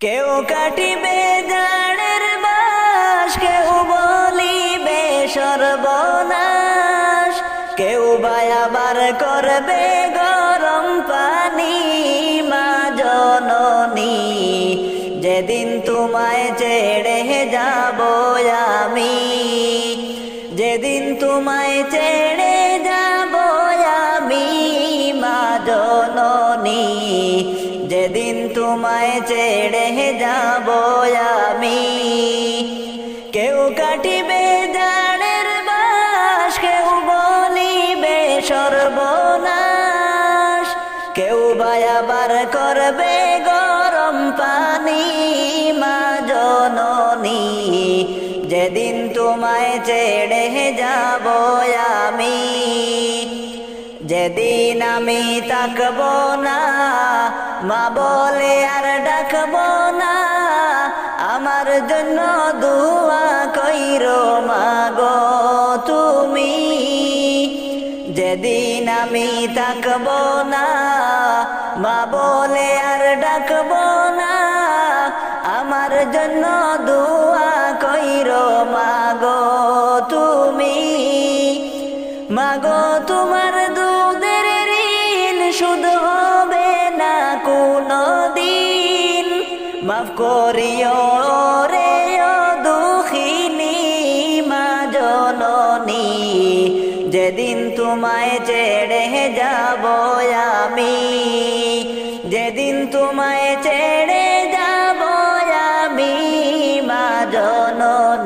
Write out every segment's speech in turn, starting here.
কেউ কাটিবে গানের বাস কেউ বলিবে সর্বনাশ কেউ বায়াবার করবে বায়াবার করবে গরম পানি, মা জননী। যেদিন তোমায় ছেড়ে যাব আমি, যেদিন আমি তাকব না, মা বলে আর ডাকব না। আমার জন্য দুয়া কইর মাগো তুমি। যেদিন আমি তাকব মা বলে আর ডাকব না। আমার জন্য দুয়া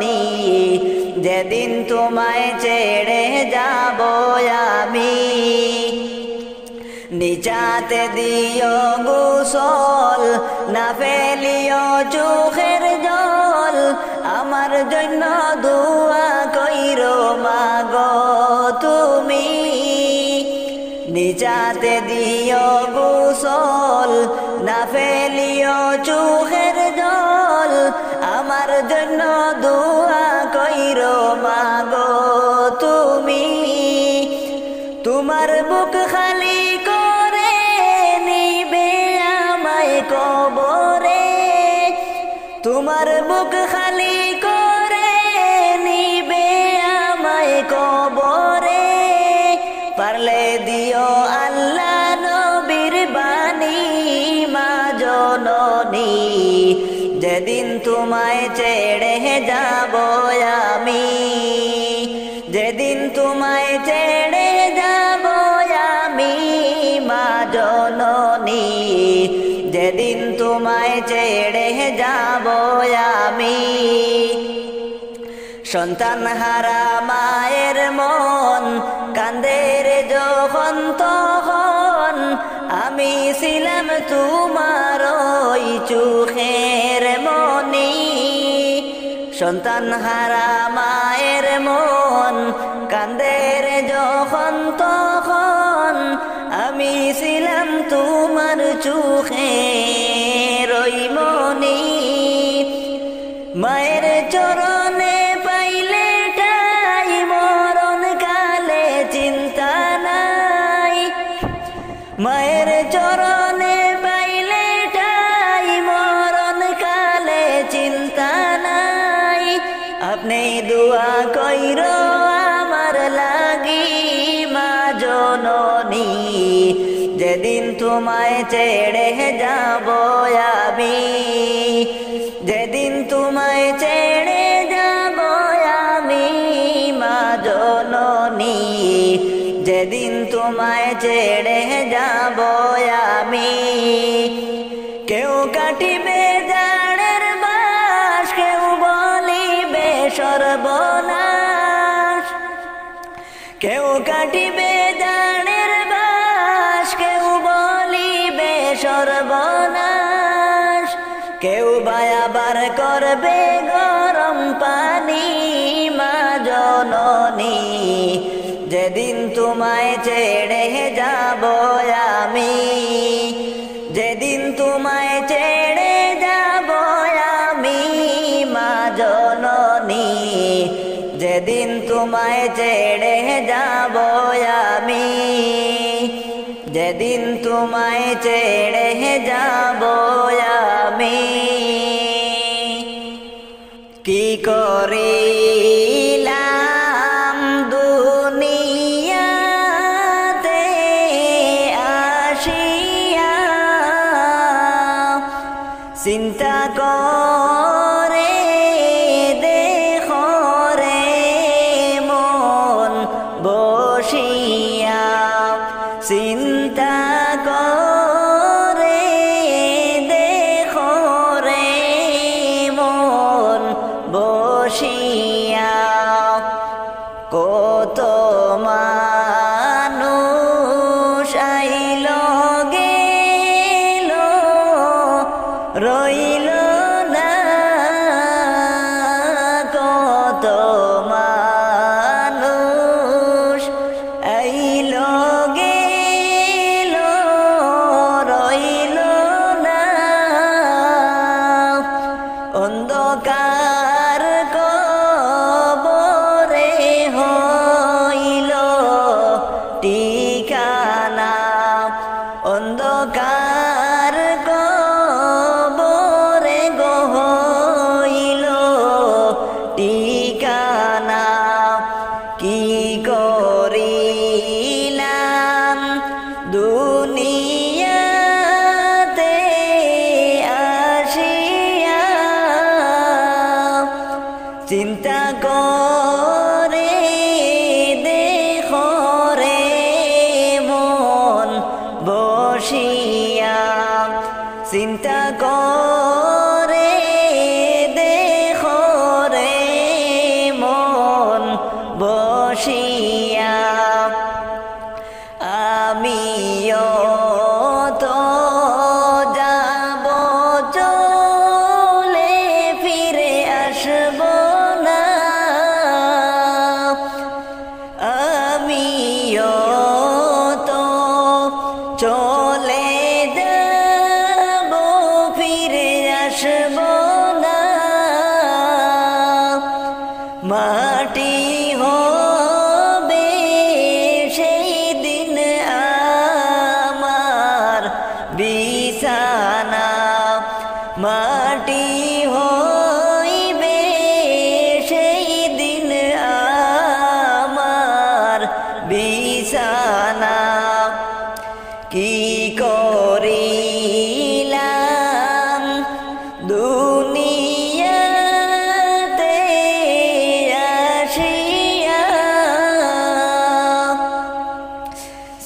জননী যেদিন তোমায় ছেড়ে যাব আমি। নিচাতে দিও গোসল, না ফেলিও চোখের জল। আমার জন্য দুয়া কইরো, মাগো তুমি। নিচাতে দিও গোসল, না ফেলিও চোখের তোমার বুক খালি করে নিবে আমায় কবরে। তোমার বুক খালি করে নিবে আমায় কবরে। পারলে দিও আল্লাহ নবীর বাণী মা জননী। যেদিন তোমায় ছেড়ে যাব ছেড়ে যাব আমি। সন্তান হারা মায়ের মন কান্দের যখন তখন। আমি ছিলাম তোমার ওই চোখের মনি। সন্তান হারা মায়ের মন কান্দের যখন তখন। আমি ছিলাম তোমার চোখের তোমায় ছেড়ে যাব আমি। যেদিন তোমায় ছেড়ে যাব আমি, মা জননী। যেদিন তোমায় ছেড়ে যাব আমি। কেউ কাটিবে জানের বাস, কেউ বলিবে সর্বনাশ। কেউ কাটিবে করবে গরম পানি, মা জননী। যেদিন তোমায় ছেড়ে যাব আমি, যেদিন তোমায় ছেড়ে যাব আমি, মা জননী। যেদিন তোমায় ছেড়ে যাব আমি, যেদিন তোমায় ছেড়ে যাব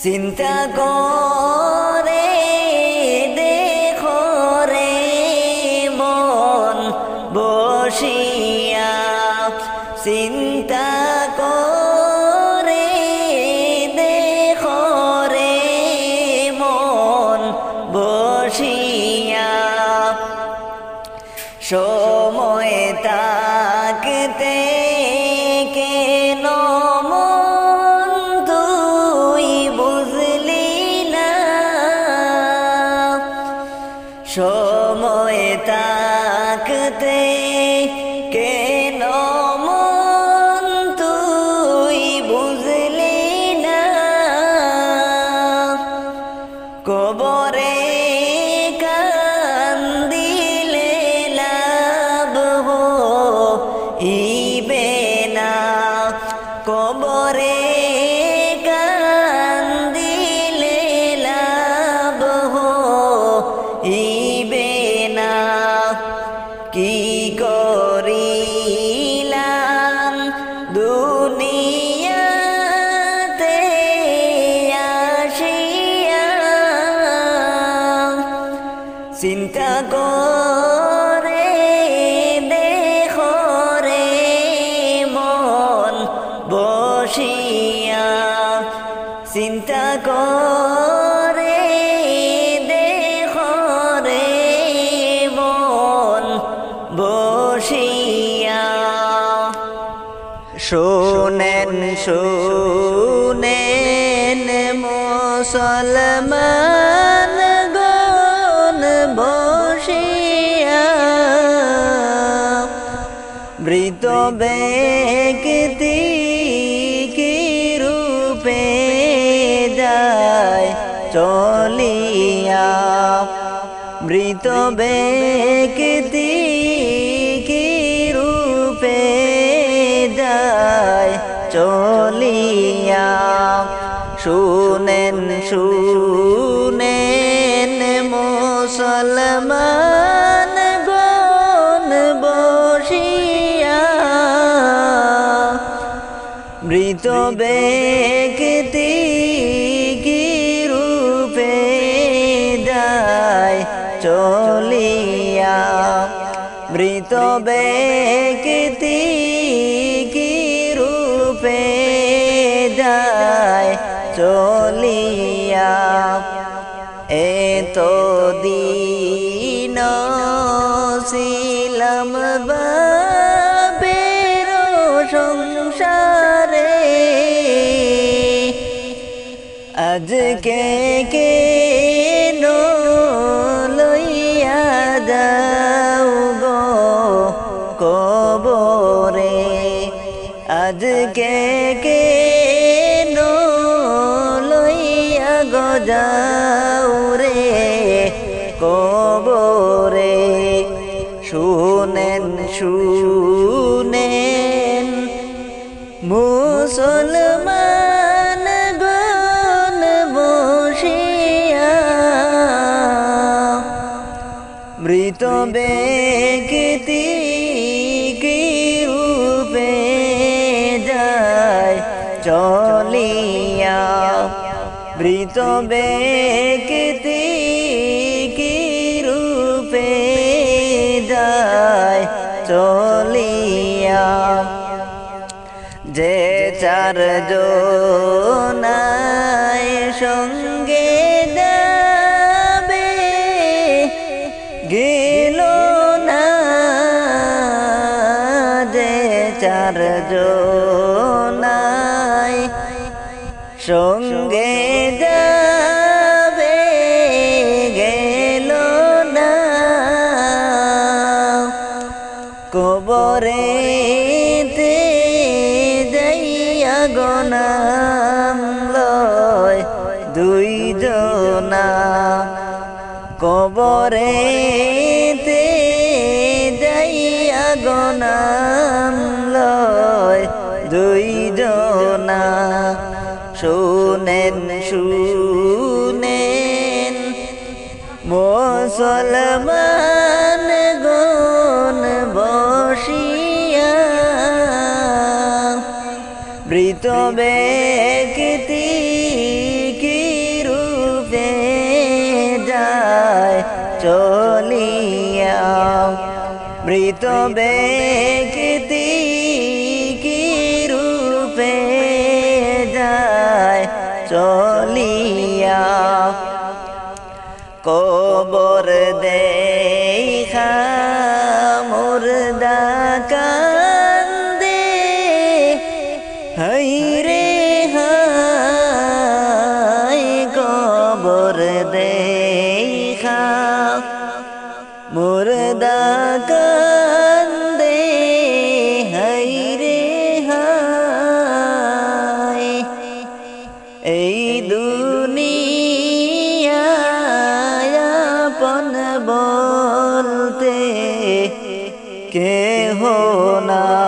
新的歌。সময় তাকতে শুনেন শুনেন মুসলমান গন বসিয়া মৃত বে মুসলমান গন বসিয়া মৃত ব্যক্তি গিরূপে দায় চলিয়া মৃত ব্যক্তি আজকে মৃত ব্যক্তি কি রূপে যায় চলিয়া মৃত ব্যক্তি কি রূপে যায় চলিয়া যে চার জনায় সঙ্গে চার জনায় সঙ্গে জনা শুনেন শুনেন মুসলমান গণ বসিয়া। মৃত ব্যক্তি কি রূপে যায় চলিয়া? মৃত ব্যক্তি কবর দেখা না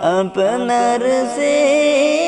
अपनर से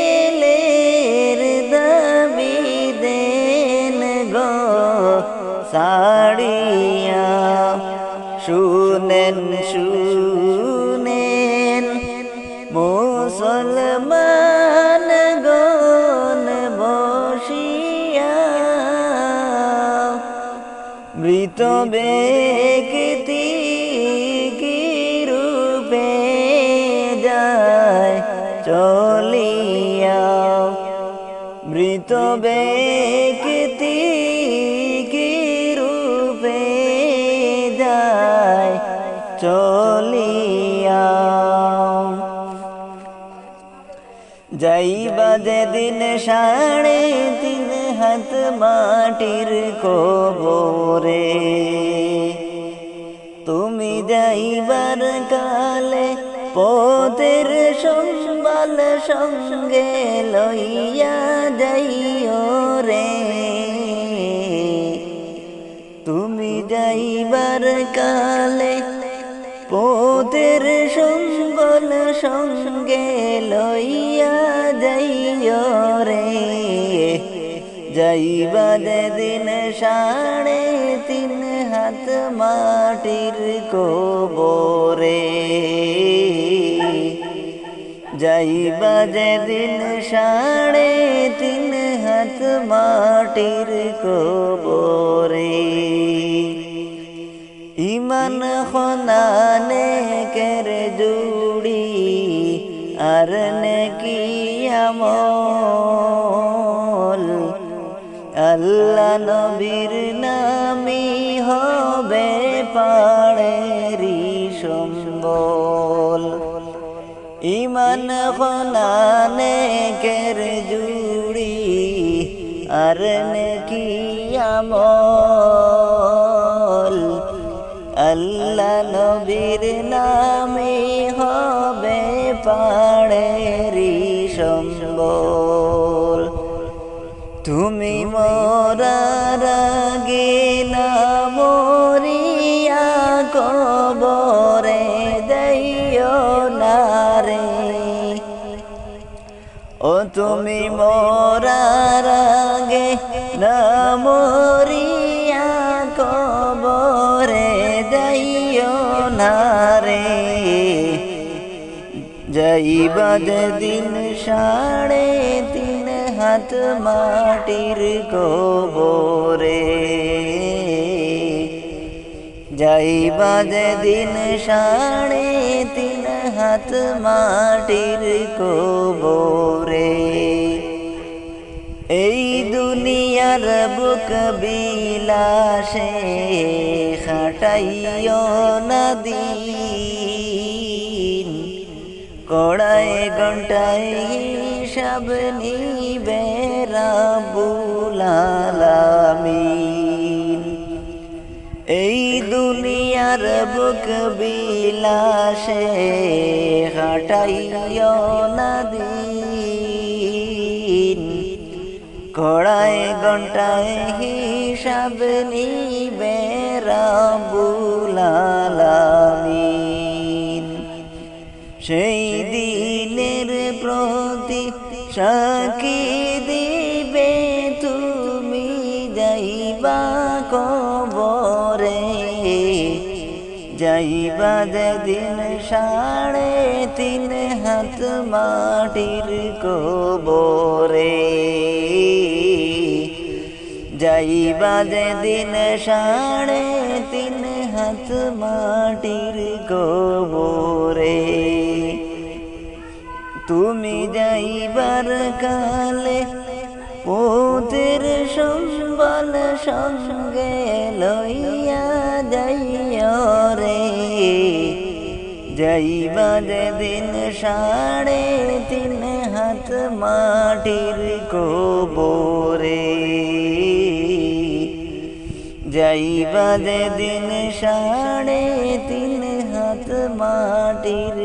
কি রূপে যায় সাড়ে তিন হাত মাটির কবরে তুমি যাইবার কালে পথের সম্বল সঙ্গে লইয়া যাইও কালে পথের সম্বল সঙ্গে লইয়া যাইও রে। যাইবা দিন সাড়ে তিন হাত মাটির কোবরে। যাইবা দিন সাড়ে তিন হাত মাটির কোবরে। ইমান খনানে কের জুড়ি আর নেকি আমল আল্লাহ নবীর নামি হবে পাড়েরি সম্বল ইমান খনানে কের জুড়ি আর নেকি আমল আল্লাহ নবীর নামে হবে পাড়েরি সম্বল। তুমি মরার আগে না মরিয়া কবরে দেইও না রে। ও তুমি মরার আগে না যাইবা দিন সাড়ে তিন হাত মাটির কবরে যাইবা দিন সাড়ে তিন হাত মাটির কবরে এই দুনিয়ার বুক বিলাসে খাটাইও নদীন কড়ায় ঘন্টায় হিসাব নিবে রাবুল আলামিন এই দুনিয়ার বুক বিলাসে হাটাইও নদীন কড়ায় ঘন্টায় হিসাব নিবে রাবুল আলামিন সেই প্রতি সাকি দিবে তুমি যাইবা কবরে। যাইবা দিন সাড়ে তিন হাত মাটির কবরে। যাইবা দিন সাড়ে তিন হাত মাটির কবরে। তুমি যাইবার কালে পোতের সম্বল সঙ্গে লইয়া যাইও রে। যাইবা দিন সাড়ে তিন হাত মাটির কবরে। যাইবা দিন সাড়ে তিন হাত মাটির